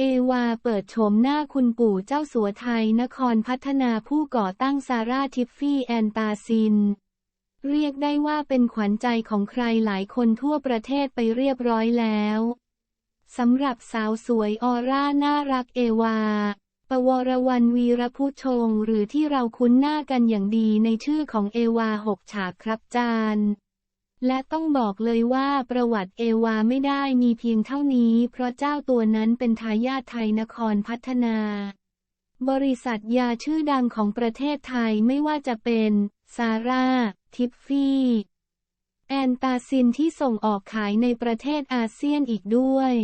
เอวาเปิดโฉมหน้าคุณปู่เจ้าสัวไทยนครพัฒนาผู้ก่อตั้งซาร่าทิฟฟี่แอนตาซิน เรียกได้ว่าเป็นขวัญใจของใครหลายคนทั่วประเทศไปเรียบร้อยแล้วสำหรับสาวสวยออร่าน่ารักเอวา ปวรวันวีรพุชงหรือที่เราคุ้นหน้ากันอย่างดีในชื่อของเอวาหกฉากครับจาน และต้องบอกเลยว่าประวัติเอวาไม่ได้มีเพียงเท่านี้ เพราะเจ้าตัวนั้นเป็นทายาทไทยนครพัฒนา บริษัทยาชื่อดังของประเทศไทยไม่ว่าจะเป็นซาร่า ทิฟฟี่ แอนตาซินที่ส่งออกขายในประเทศอาเซียนอีกด้วย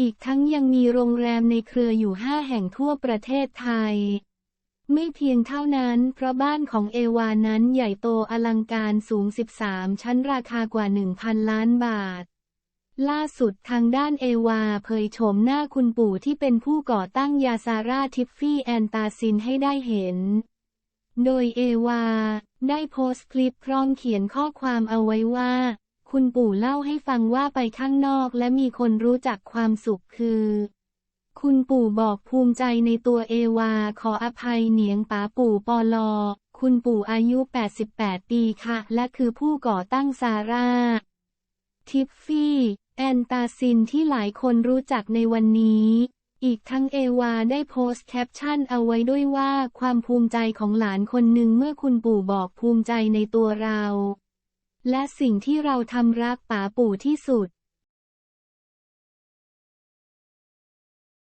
อีกทั้งยังมีโรงแรมในเครืออยู่ห้าแห่งทั่วประเทศไทย ไม่เพียงเท่านั้น เพราะบ้านของเอวานั้นใหญ่โตอลังการสูง 13 ชั้นราคากว่า 1,000 ล้านบาท ล่าสุดทางด้านเอวาเผยโฉมหน้าคุณปู่ที่เป็นผู้ก่อตั้งยาซาร่าทิฟฟี่แอนตาซินให้ได้เห็น โดยเอวา ได้โพสต์คลิปพร้อมเขียนข้อความเอาไว้ว่า คุณปู่เล่าให้ฟังว่าไปข้างนอกและมีคนรู้จักความสุขคือ คุณปู่บอกภูมิใจในตัวเอวา ขออภัยเหนียงป๋าปู่ปอลอ คุณปู่อายุ 88 ปีค่ะ และคือผู้ก่อตั้งซาร่า ทิฟฟี่ แอนตาซินที่หลายคนรู้จักในวันนี้อีกทั้งเอวาได้โพสต์แคปชั่นเอาไว้ด้วยว่าความภูมิใจของหลานคนหนึ่งเมื่อคุณปู่บอกภูมิใจในตัวเรา และสิ่งที่เราทำรักป๋าปู่ที่สุด